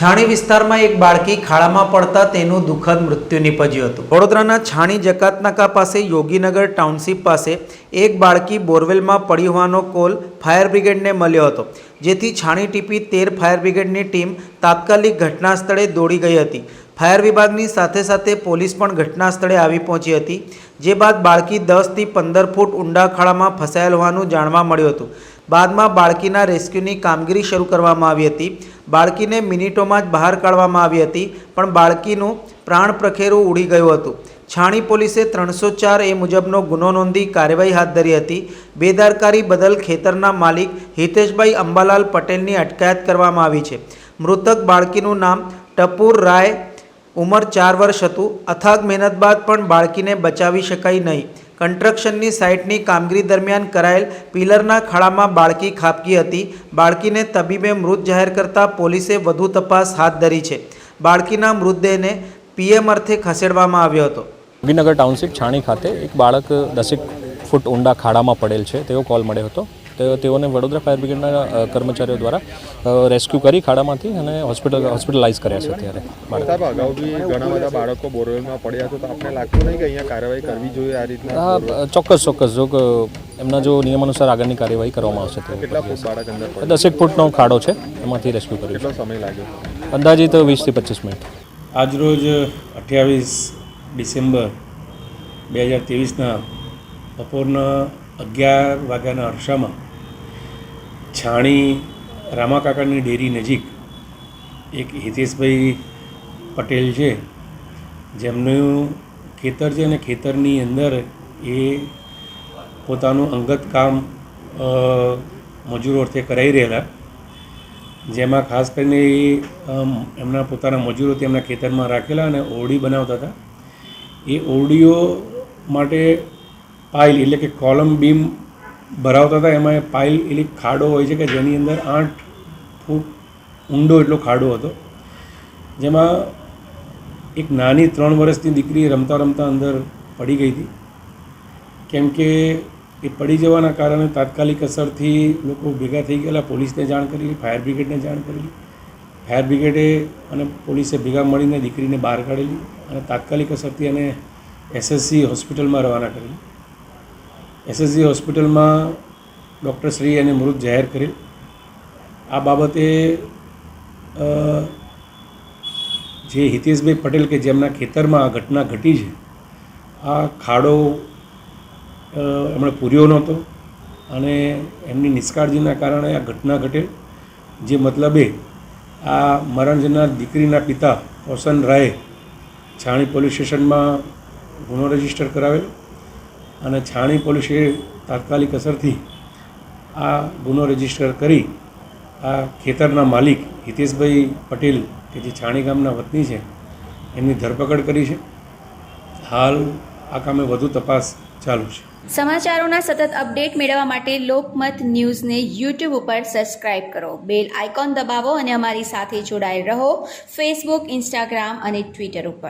છાણી વિસ્તારમાં એક બાળકી ખાડામાં પડતા તેનું દુઃખદ મૃત્યુ નીપજ્યું હતું. વડોદરાના છાણી જકાતનાકા પાસે યોગીનગર ટાઉનશીપ પાસે એક બાળકી બોરવેલમાં પડી હોવાનો કોલ ફાયર બ્રિગેડને મળ્યો હતો, જેથી છાણી ટીપી તેર ફાયર બ્રિગેડની ટીમ તાત્કાલિક ઘટના સ્થળે દોડી ગઈ હતી. ફાયર વિભાગની સાથે સાથે પોલીસ પણ ઘટના સ્થળે આવી પહોંચી હતી, જે બાદ બાળકી દસથી પંદર ફૂટ ઊંડા ખાડામાં ફસાયેલ હોવાનું જાણવા મળ્યું હતું. બાદમાં બાળકીના રેસ્ક્યુની કામગીરી શરૂ કરવામાં આવી હતી. બાળકીને મિનિટોમાં જ બહાર કાઢવામાં આવી હતી, પણ બાળકીનું પ્રાણ પ્રખેરું ઉડી ગયું હતું. છાણી પોલીસે ત્રણસો ચાર એ મુજબનો ગુનો નોંધી કાર્યવાહી હાથ ધરી હતી. બેદરકારી બદલ ખેતરના માલિક હિતેશભાઈ અંબાલાલ પટેલની અટકાયત કરવામાં આવી છે. મૃતક બાળકીનું નામ ટપુર રાય, ઉંમર ચાર વર્ષ હતું. અથાગ મહેનત બાદ પણ બાળકીને બચાવી શકાય નહીં. કન્સ્ટ્રક્શનની સાઇટની કામગીરી દરમિયાન કરાયેલ પિલરના ખાડામાં બાળકી ખાબકી હતી. બાળકીને તબીબે મૃત જાહેર કરતા પોલીસે વધુ તપાસ હાથ ધરી છે. બાળકીના મૃતદેહને પીએમ અર્થે ખસેડવામાં આવ્યો હતો. ગીનગર ટાઉનશીપ છાણી ખાતે એક બાળક દસેક ફૂટ ઊંડા ખાડામાં પડેલ છે. તેવો કોલ મળ્યો હતો. તેઓને વડોદરા ફાયર બ્રિગેડના કર્મચારીઓ દ્વારા રેસ્ક્યુ કરી ખાડામાંથી અને હોસ્પિટલ હોસ્પિટલાઇઝ કર્યા છે અત્યારે સાહેબ અગાઉ બી ઘણા બધા બાળકો બોરવેલમાં પડ્યા હતા તો આપણે લાગતું નહીં કે અહીંયા કાર્યવાહી કરવી જોઈએ આ રીતના? હા ચોક્કસ ચોક્કસ. જો એમના જો નિયમ અનુસાર આગળની કાર્યવાહી કરવામાં આવશે કેટલા ફૂટ બાળક અંદર દસેક ફૂટનો ખાડો છે એમાંથી રેસ્ક્યુ કર્યું કેટલો સમય લાગ્યો? અંદાજિત વીસથી પચીસ મિનિટ. આજરોજ અઠ્યાવીસ ડિસેમ્બર બે હજાર ત્રેવીસના બપોરના અગિયાર વાગ્યાના અરસામાં છાણી રામાકાકાની ડેરી નજીક એક હિતેશભાઈ પટેલ છે. જેમનું ખેતર છે અને ખેતરની અંદર એ પોતાનું અંગત કામ મજૂરો અર્થે કરાવી રહેલા. જેમાં ખાસ કરીને એ એમના પોતાના મજૂરો તેમના ખેતરમાં રાખેલા અને ઓરડી બનાવતા હતા. એ ઓરડીઓ માટે પાઇલ એટલે કે કોલમ બીમ ભરાવતા હતા, એમાં એ પાઇલ એટલે ખાડો હોય છે કે જેની અંદર આઠ ફૂટ ઊંડો એટલો ખાડો હતો. જેમાં એક નાની ત્રણ વર્ષની દીકરી રમતા રમતા અંદર પડી ગઈ હતી. કેમ કે એ પડી જવાના કારણે તાત્કાલિક અસરથી લોકો ભેગા થઈ ગયેલા, પોલીસને જાણ કરેલી, ફાયર બ્રિગેડને જાણ કરી ફાયર બ્રિગેડે અને પોલીસે ભેગા મળીને દીકરીને બહાર કાઢેલી અને તાત્કાલિક અસરથી એને એસએસસી હોસ્પિટલમાં રવાના કરેલી. એસએસસી હોસ્પિટલમાં ડૉક્ટરશ્રી એને મૃત જાહેર કરેલ આ બાબતે જે હિતેશભાઈ પટેલ કે જેમના ખેતરમાં આ ઘટના ઘટી છે, આ ખાડો એમણે પૂર્યો નહોતો અને એમની નિષ્કાળજીના કારણે આ ઘટના ઘટેલ જે મતલબે આ મરણ દીકરીના પિતા રોશન રાયે છાણી પોલીસ સ્ટેશનમાં ગુનો રજિસ્ટર કરાવેલ. અને છાણી પોલીસે તાત્કાલિક અસરથી આ ગુનો રજિસ્ટર કરી આ ખેતરના માલિક હિતેશભાઈ પટેલ, કે જે છાણી ગામના વતની છે, એમની ધરપકડ કરી છે. હાલ આ કામે વધુ તપાસ ચાલુ છે. સમાચારોના સતત અપડેટ મેળવવા માટે લોકમત ન્યૂઝને યુટ્યુબ ઉપર સબસ્ક્રાઇબ કરો. બેલ આઇકોન દબાવો અને અમારી સાથે જોડાયેલ રહો ફેસબુક, ઇન્સ્ટાગ્રામ અને ટ્વિટર ઉપર.